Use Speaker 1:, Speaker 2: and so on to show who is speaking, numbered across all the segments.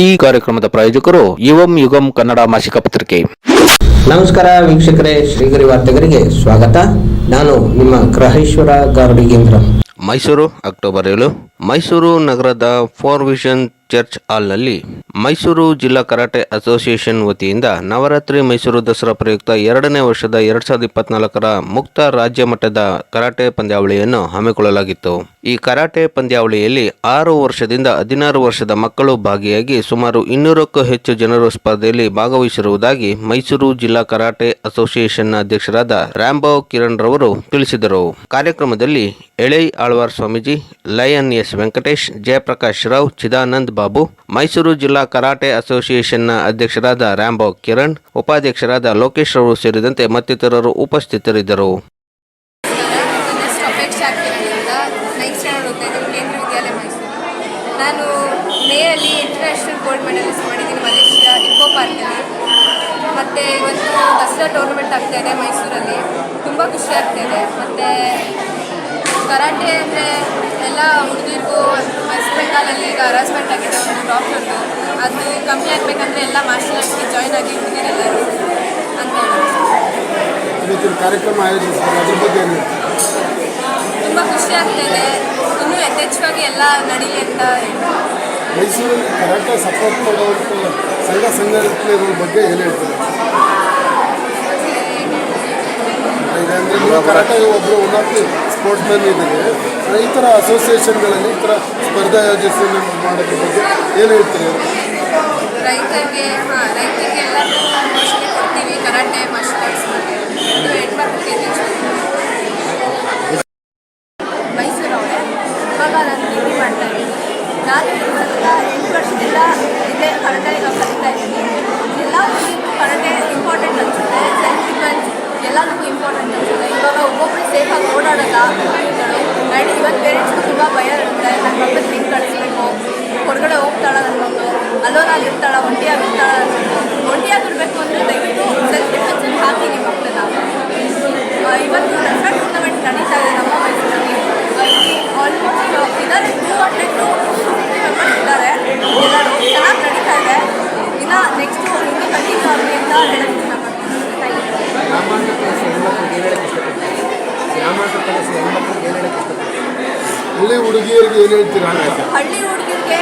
Speaker 1: ಈ ಕಾರ್ಯಕ್ರಮದ ಪ್ರಾಯೋಜಕರು ಯುವಂ ಯುಗಂ ಕನ್ನಡ ಮಾಸಿಕ ಪತ್ರಿಕೆ.
Speaker 2: ನಮಸ್ಕಾರ ವೀಕ್ಷಕರೇ ಶ್ರೀಗರಿ ವಾರ್ತೆಗರಿಗೆ ಸ್ವಾಗತ. ನಾನು ನಿಮ್ಮ ಗ್ರಹೇಶ್ವರ ಗಾರ್ಡಿಗೇಂದ್ರ
Speaker 1: ಮೈಸೂರು ಅಕ್ಟೋಬರ್ ಏಳು. ಮೈಸೂರು ನಗರದ ಫೋರ್ ವಿಷನ್ ಚರ್ಚ್ ಹಾಲ್ನಲ್ಲಿ ಮೈಸೂರು ಜಿಲ್ಲಾ ಕರಾಟೆ ಅಸೋಸಿಯೇಷನ್ ವತಿಯಿಂದ ನವರಾತ್ರಿ ಮೈಸೂರು ದಸರಾ ಪ್ರಯುಕ್ತ ಎರಡನೇ ವರ್ಷದ ಎರಡ್ ಸಾವಿರದ ಇಪ್ಪತ್ನಾಲ್ಕರ ಮುಕ್ತ ರಾಜ್ಯ ಮಟ್ಟದ ಕರಾಟೆ ಪಂದ್ಯಾವಳಿಯನ್ನು ಹಮ್ಮಿಕೊಳ್ಳಲಾಗಿತ್ತು. ಈ ಕರಾಟೆ ಪಂದ್ಯಾವಳಿಯಲ್ಲಿ ಆರು ವರ್ಷದಿಂದ ಹದಿನಾರು ವರ್ಷದ ಮಕ್ಕಳು ಭಾಗಿಯಾಗಿ ಸುಮಾರು ಇನ್ನೂರಕ್ಕೂ ಹೆಚ್ಚು ಜನರು ಸ್ಪರ್ಧೆಯಲ್ಲಿ ಭಾಗವಹಿಸಿರುವುದಾಗಿ ಮೈಸೂರು ಜಿಲ್ಲಾ ಕರಾಟೆ ಅಸೋಸಿಯೇಷನ್ನ ಅಧ್ಯಕ್ಷರಾದ ರಾಂಬೋ ಕಿರಣ್ ರವರು ತಿಳಿಸಿದರು. ಕಾರ್ಯಕ್ರಮದಲ್ಲಿ ಎಳೈ ಆಳ್ವಾರ್ ಸ್ವಾಮೀಜಿ, ಲಯನ್ ಎಸ್ ವೆಂಕಟೇಶ್, ಜಯಪ್ರಕಾಶ್ ರಾವ್, ಚಿದಾನಂದ್ ಮೈಸೂರು ಜಿಲ್ಲಾ ಕರಾಟೆ ಅಸೋಸಿಯೇಷನ್ನ ಅಧ್ಯಕ್ಷರಾದ ರ್ಯಾಂಬೋ ಕಿರಣ್, ಉಪಾಧ್ಯಕ್ಷರಾದ ಲೋಕೇಶ್ ರವರು ಸೇರಿದಂತೆ ಮತ್ತಿತರರು ಉಪಸ್ಥಿತರಿದ್ದರು.
Speaker 3: ನಾನು ಮೇಯಲ್ಲಿ ಇಂಟರ್ನ್ಯಾಷನಲ್ ಗೋಲ್ಡ್ ಮೆಡಲಿಸ್ಟ್ ಮಾಡಿದ್ದೀನಿ, ಮಲೇಷಿಯಾ ಇಕೋ ಪಾರ್ಕಲ್ಲಿ ಮತ್ತು ಇವತ್ತು ದಸರಾ ಟೂರ್ನಮೆಂಟ್ ಆಗ್ತಾ ಇದೆ ಮೈಸೂರಲ್ಲಿ. ತುಂಬ ಖುಷಿ ಆಗ್ತಾ ಇದೆ. ಮತ್ತು ಕರಾಟೆ ಅಂದರೆ ಎಲ್ಲ ಹುಡುಗಿರಿಗೂ ವೆಸ್ಟ್ ಬೆಂಗಾಲಲ್ಲಿ ಈಗ ಹರಾಸ್ಮೆಂಟ್ ಆಗಿದೆ ಒಂದು ಡಾಕ್ಟರ್ದು ಅದು ಕಮ್ಮಿ ಆಗಬೇಕಂದ್ರೆ ಎಲ್ಲ ಮಾರ್ಷಲ್ ಆರ್ಟ್ಸ್ಗೆ ಜಾಯ್ನ್ ಆಗಿ ಹುಡುಗಿರೆಲ್ಲರೂ ಅಂತ ಹೇಳೋದು
Speaker 4: ಕಾರ್ಯಕ್ರಮ
Speaker 3: ತುಂಬ ಖುಷಿ ಆಗ್ತಿದೆ ಇನ್ನೂ ಯಥೇಚ್ಛವಾಗಿ ಎಲ್ಲ ನಡೀಲಿ ಅಂತ
Speaker 4: ಮೈಸೂರಲ್ಲಿ ಕರಾಟೆ ಸಪೋರ್ಟ್ ಮಾಡುವಂಥ ಸಂಘ ಸಂಘಟನೆಗಳ ಬಗ್ಗೆ ಏನು ಹೇಳ್ತೀರಾ? ಈಗ ಅಂದರೆ ನೀವು ಕರಾಟೆ ಒಬ್ಬರು ಉನ್ನತ ಸ್ಪೋರ್ಟ್ಸ್ ಇದ್ದೀವಿ ಈ ಥರ ಅಸೋಸಿಯೇಷನ್ಗಳಲ್ಲಿ ಈ ಥರ ಸ್ಪರ್ಧೆ ಆಯೋಜಿಸಿ ಮಾಡೋದ್ರ ಬಗ್ಗೆ ಏನು ಹೇಳ್ತೀರಿ?
Speaker 3: ರೈತರಿಗೆ
Speaker 5: ಇವಾಗ ನಾನು ಎಂಟು ವರ್ಷದಿಂದ ಇಲ್ಲೇ ಕಲಿತಾ ಇದ್ದೀನಿ ಎಲ್ಲ ಹುಡುಗಿಗೂ ಕರಾಟೆ ಇಂಪಾರ್ಟೆಂಟ್ ಅನಿಸುತ್ತೆ ಸೆಲ್ಫ್ ಡಿಫೆನ್ಸ್ ಎಲ್ಲದಕ್ಕೂ ಇಂಪಾರ್ಟೆಂಟ್ ಅನಿಸುತ್ತೆ ಇವಾಗ ಒಬ್ಬೊಬ್ಬರು ಸೇಫಾಗಿ ಓಡಾಡಲ್ಲ ಆ್ಯಂಡ್ ಇವತ್ತು ಪೇರೆಂಟ್ಸ್ಗೂ ತುಂಬ ಭಯ ಇರುತ್ತೆ. ನನ್ನ ಮಕ್ಕಳು ಹಿಂಗೆ ಕಳಿಸ್ಬೇಕು ಹೊರಗಡೆ ಹೋಗ್ತಾಳ ನನ್ನ ಮಗಳು ಅಲೋನಾಗಿ ಇರ್ತಾಳ ಒಂಟಿಯಾಗಿರ್ತಾಳ ಒಂಟಿಯಾಗಿರ್ಬೇಕು ಅಂದರೆ ದಯವಿಟ್ಟು ಸೆಲ್ಫ್ ಡಿಫೆನ್ಸ್ ಹಾಕಿ ನಿಮ್ಮ ಮಕ್ಕಳನ್ನ ಆ, ಇವತ್ತು ದಸರಾ ಟೂರ್ನಮೆಂಟ್ ನಡೀತಾ ಇದೆ ನಮ್ಮ ಮೈಸೂರಲ್ಲಿ ಆ, ಇಲ್ಲಿ ಆಲ್ಮೋಸ್ಟ್ ಇದ್ದಾರೆ ಟೂ ಹಂಡ್ರೆಡ್ ಟು ಮೆಂಬರ್ಸ್ ಇದ್ದಾರೆ ಎಲ್ಲರೂ ಚೆನ್ನಾಗಿ ನಡೀತಾ ಇದೆ ಇನ್ನು ನೆಕ್ಸ್ಟು ಇನ್ನೂ ಕಂಟಿನ್ಯೂ ಆಗಲಿ ಅಂತ ಹೇಳಕ್ಕೆ ಇಷ್ಟಪಡ್ತೀನಿ ಥ್ಯಾಂಕ್ ಯು
Speaker 4: ಹಳ್ಳಿ ಹುಡುಗಿಯರಿಗೆ ಏನು ಹೇಳ್ತೀರಾ
Speaker 5: ಹಳ್ಳಿ ಹುಡುಗಿರಿಗೆ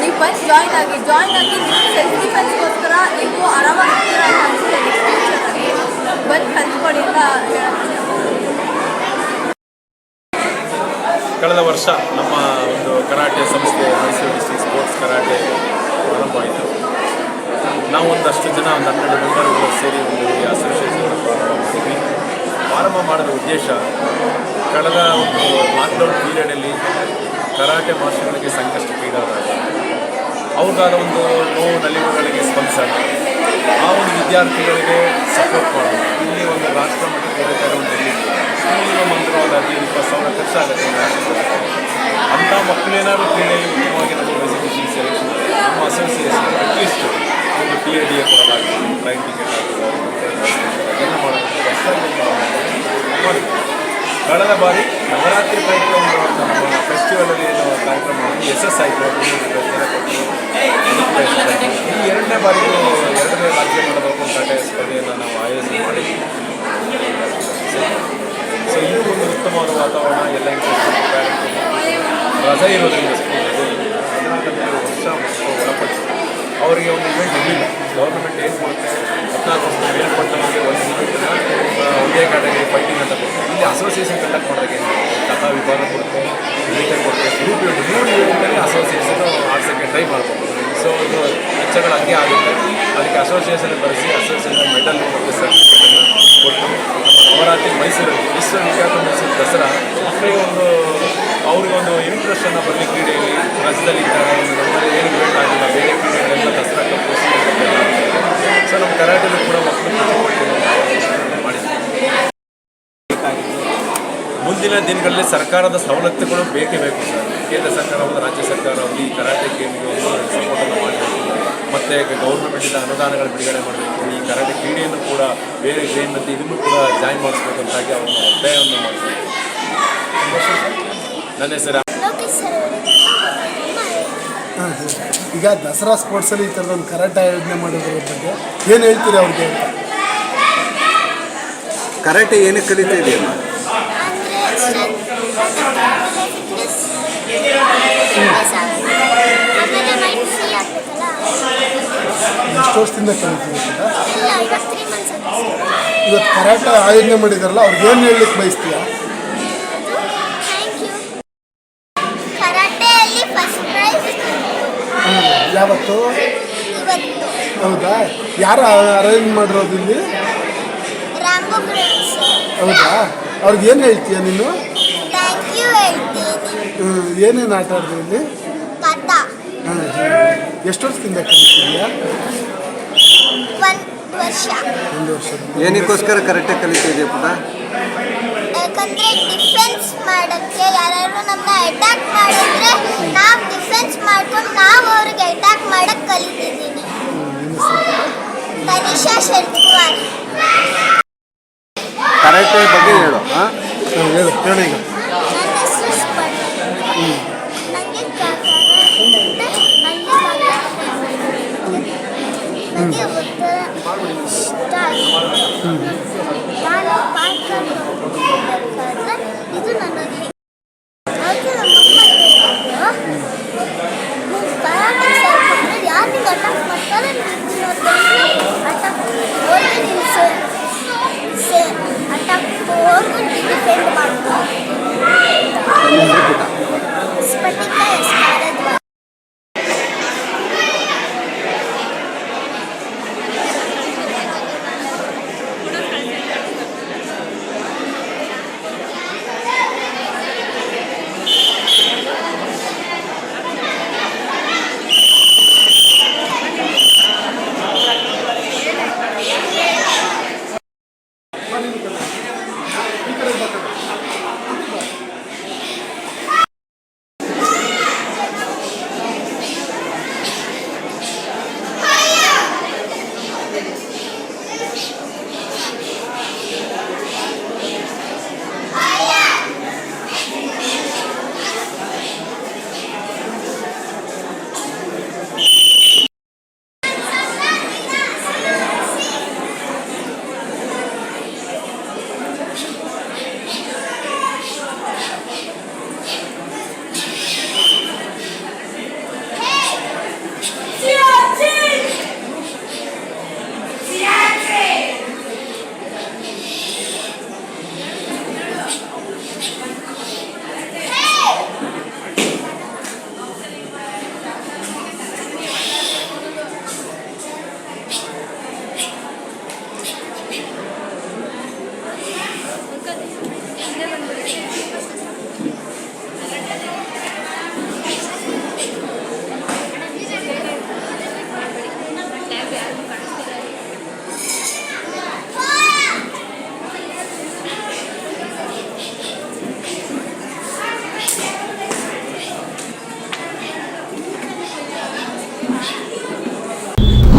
Speaker 5: ನೀವು ಬಂದು ಜಾಯಿನ್ ಆಗಿ ಜಾಯಿನ್ ಆಗಿ ನೀವು ಸೆಲ್ಫ್ ಡಿಫೆನ್ಸ್ಗೋಸ್ಕರ ನೀವು ಆರಾಮಾಗಿ ಬಂದು ಕಲ್ತ್ಕೊಳ್ಳಿ ಅಂತ
Speaker 6: ಕಳೆದ ವರ್ಷ ನಮ್ಮ ಒಂದು ಕರಾಟೆ ಸಂಸ್ಥೆ ಮೈಸೂರು ಡಿಸ್ಟ್ರಿಕ್ಟ್ ಸ್ಪೋರ್ಟ್ಸ್ ಕರಾಟೆ ಪ್ರಾರಂಭ ಆಯಿತು. ನಾವು ಒಂದಷ್ಟು ಜನ ಒಂದು ಹನ್ನೆರಡು ಮೆಂಬರ್ಗಳು ಸೇರಿ ಒಂದು ಅಸೋಸಿಯೇಷನ್ ಪ್ರಾರಂಭ ಮಾಡಿದ್ವಿ ಪ್ರಾರಂಭ ಮಾಡಿದ ಉದ್ದೇಶ ಕಳೆದ ಒಂದು ಲಾಕ್ಡೌನ್ ಪೀರಿಯಡಲ್ಲಿ ಕರಾಟೆ ಮಾಸ್ಟರ್ಗಳಿಗೆ ಸಂಕಷ್ಟಕ್ಕೀಡಾದಾಗ ಅವ್ರಿಗಾದ ಒಂದು ನೋವು, ನಲಿವುಗಳಿಗೆ ಸ್ಪಂದಿಸೋದು ಆ ಒಂದು ವಿದ್ಯಾರ್ಥಿಗಳಿಗೆ ಸಪೋರ್ಟ್ ಮಾಡೋದು ಇಲ್ಲಿ ಒಂದು ರಾಷ್ಟ್ರ ಮಟ್ಟಕ್ಕೆ ಒಂದು ಸ್ಕೂಲಿಗೆ ಮಂತ್ರವಾದ ಹದಿನೈದು ಇಪ್ಪತ್ತು ಸಾವಿರ ಖರ್ಚಾಗುತ್ತೆ ಅಂಥ ಮಕ್ಕಳೇನಾದ್ರು ಕ್ರೀಡೆಯಲ್ಲಿ ಉತ್ತಮವಾಗಿ ನಮ್ಮ ಎಸೋಸಿಯೇಷನ್ ಸೆಲೆಕ್ಷನ್ ನಮ್ಮ association at least A D A train ticket ಅದನ್ನು ಮಾಡಿದ್ವಿ. ಕಳೆದ ಬಾರಿ ನವರಾತ್ರಿ ಪ್ರಯುಕ್ತ ನಮ್ಮ ಫೆಸ್ಟಿವಲಲ್ಲಿ ಏನೋ ಕಾರ್ಯಕ್ರಮ ಮಾಡಿದ್ವಿ ಎಸ್ ಎಸ್ ಆಯಿತು ಈ ಎರಡನೇ ಬಾರಿಗೂ ಎರಡನೇ ರಾಜ್ಯ ಮಾಡಬೇಕು ಅಂತ ಸ್ಪರ್ಧೆಯನ್ನು ನಾವು ಆಯೋಜನೆ ಮಾಡಿ ಸೊ ಇದು ಒಂದು ಉತ್ತಮವಾದ ವಾತಾವರಣ ಎಲ್ಲ ರಜೆ ಇರೋದ್ರಿಂದ ಹದಿನಾಲ್ಕು ವರ್ಷ ಒಳಪಟ್ಟು ಅವರಿಗೆ ಒಂದು ಇವೆಂಟ್ ಇರಲಿಲ್ಲ ಗೌರ್ಮೆಂಟ್ ಏನು ಕೊಡುತ್ತೆ ಹದಿನಾಲ್ಕು ವರ್ಷದ ಮೇಲ್ಪಟ್ಟವರಿಗೆ ಒಂದು ಒಂದೇ ಕಡೆಗೆ ಫೈಟಿಂಗ್ ಅಂತ ಕೊಡ್ತಾರೆ. ಇಲ್ಲಿ ಅಸೋಸಿಯೇಷನ್ ಕಂಡಕ್ಟ್ ಮಾಡೋಕ್ಕೆ ಏನು? ಕಥಾ ವಿಭಾಗ ಕೊಡುತ್ತೆ ಮೀಟರ್ ಕೊಡುತ್ತೆ ಗ್ರೂಪ್ ಇವೆಂಟ್ ಮೂರು ಇವೆಂಟಲ್ಲಿ ಅಸೋಸಿಯೇಷನ್ ಆಡ್ಸೋಕ್ಕೆ ಟ್ರೈ ಮಾಡ್ಬೋದು. ಸೊ ಇದು ವೆಚ್ಚಗಳು ಹಂಗೆ ಆಗುತ್ತೆ. ಅದಕ್ಕೆ ಅಸೋಸಿಯೇಷನ್ ಬರೆಸಿ ಅಸೋಸಿಯೇಷನ್ ಮೆಡಲ್ ಮತ್ತು ಸರ್ ಕೊಟ್ಟು ನವರಾತ್ರಿ ಮೈಸೂರು ವಿಶ್ವವಿಖ್ಯಾತ ಮೈಸೂರು ದಸರಾ ಒಂದು ಅವ್ರಿಗೆ ಒಂದು ಇಂಟ್ರೆಸ್ಟನ್ನು ಬರಲಿ ಕ್ರೀಡೆಯಲ್ಲಿ ರಾಜ್ಯದಲ್ಲಿ ಇದ್ದಾಗ ನಮ್ಮಲ್ಲಿ ಏನು ಬೇಕಾಗಿಲ್ಲ ಬೇರೆ ಕ್ರೀಡೆಗಳೆಲ್ಲ ದಸರಾ ಸೊ ನಮ್ಮ ಕರಾಟೆಲ್ಲ ಕೂಡ ಮಕ್ಕಳು ಮುಂದಿನ ದಿನಗಳಲ್ಲಿ ಸರ್ಕಾರದ ಸವಲತ್ತುಗಳು ಬೇಕೇ ಬೇಕು ಸರ್. ಕೇಂದ್ರ ಸರ್ಕಾರ ಒಂದು ರಾಜ್ಯ ಸರ್ಕಾರ ಈ ಕರಾಟೆ ಗೇಮ್ಗೆ ಒಂದು ಸಪೋರ್ಟನ್ನು ಮಾಡಬೇಕು. ಮತ್ತು ಗೌರ್ಮೆಂಟಿಂದ ಅನುದಾನಗಳು ಬಿಡುಗಡೆ ಮಾಡಬೇಕು. ಈ ಕರಾಟೆ ಕ್ರೀಡೆಯನ್ನು ಕೂಡ ಬೇರೆ ಗೇಮ್ ಮತ್ತು ಇದನ್ನು ಕೂಡ ಜಾಯಿನ್ ಮಾಡಿಸ್ಬೇಕಂತಾಗಿ ಅವರನ್ನು ಒತ್ತಾಯವನ್ನು ಮಾಡ್ತಾರೆ. ನನ್ನ ಹೆಸರು
Speaker 7: ಲೋಕೇಶ್ ಸರ್ ಅವರು
Speaker 4: ಈಗ ದಸರಾ ಸ್ಪೋರ್ಟ್ಸಲ್ಲಿ ಈ ಥರದೊಂದು ಕರಾಟೆ ಆಯೋಜನೆ ಮಾಡೋದ್ರ ಬಗ್ಗೆ ಏನು ಹೇಳ್ತೀರಿ ಅವ್ರಿಗೆ ಅಂತ?
Speaker 7: ಕರಾಟೆ ಏನಕ್ಕೆ ಕಲಿತಾ
Speaker 8: ಇದೆ
Speaker 4: ಎಷ್ಟು ವರ್ಷದಿಂದ ಕಲಿತೀವಿ ಅಂತ ಇವತ್ತು ಕರಾಟೆ ಆಯೋಜನೆ ಮಾಡಿದಾರಲ್ಲ ಅವ್ರಿಗೆ ಏನು ಹೇಳಲಿಕ್ಕೆ ಬಯಸ್ತೀಯಾ
Speaker 8: ಥ್ಯಾಂಕ್ ಯು ಕರಾಟೆಯಲ್ಲಿ ಫಸ್ಟ್ ಪ್ರೈಸ್
Speaker 4: ಯಾವತ್ತು? ಹೌದಾ? ಯಾರು ಅರೇಂಜ್ ಮಾಡಿರೋದು ಇಲ್ಲಿ? ಹೌದಾ? ಅವ್ರಿಗೆ ಏನು ಹೇಳ್ತೀಯ ನೀನು?
Speaker 8: ಥ್ಯಾಂಕ್ ಯು ಹೇಳ್ತೀನಿ.
Speaker 4: ಹ್ಮ್, ಏನೇನು ಆಟ ಆಡಿದ್ರು ಇಲ್ಲಿ. ಎಷ್ಟು ವರ್ಷದಿಂದ ಕಲಿತಿದ್ಯಾ
Speaker 8: ಒಂದು ವರ್ಷ.
Speaker 7: ಏನಕ್ಕೋಸ್ಕರ ಕರೆಕ್ಟಾಗಿ ಕಲಿತಾ ಇದೆಯಾ ಪುಟ?
Speaker 8: ಯಾಕಂದ್ರೆ ಡಿಫೆನ್ಸ್ ಮಾಡಕ್ಕೆ ಯಾರು ನಮ್ಮ ಅಟ್ಯಾಕ್ ಮಾಡಿದ್ರೆ ನಾವು ಡಿಫೆನ್ಸ್ ಮಾಡ್ಕೊಂಡು ನಾವು ಅವ್ರಿಗೆ ಅಟ್ಯಾಕ್ ಮಾಡಕ್ ಕಲಿತಿದ್ದೀನಿ ತನಿಷಾ ಶೆಟ್ವಾರ್
Speaker 7: ಕರೆಕ್ಟ್ ಬಗ್ಗೆ ಹೇಳು ಹಾಂ?
Speaker 4: ಹೇಳು ಹೇಳು ಈಗ.
Speaker 8: ನನ್ನ ಹೆಸರು ಸ್ಪರ್ಧೆ ನನಗೆ ನನಗೆ ಉತ್ತರ ಇಷ್ಟ ಆಗಿದೆ ನಾನು ಪಾಠ ಮಾಡಬೇಕಾದ್ರೆ ಇದು ನನಗೆ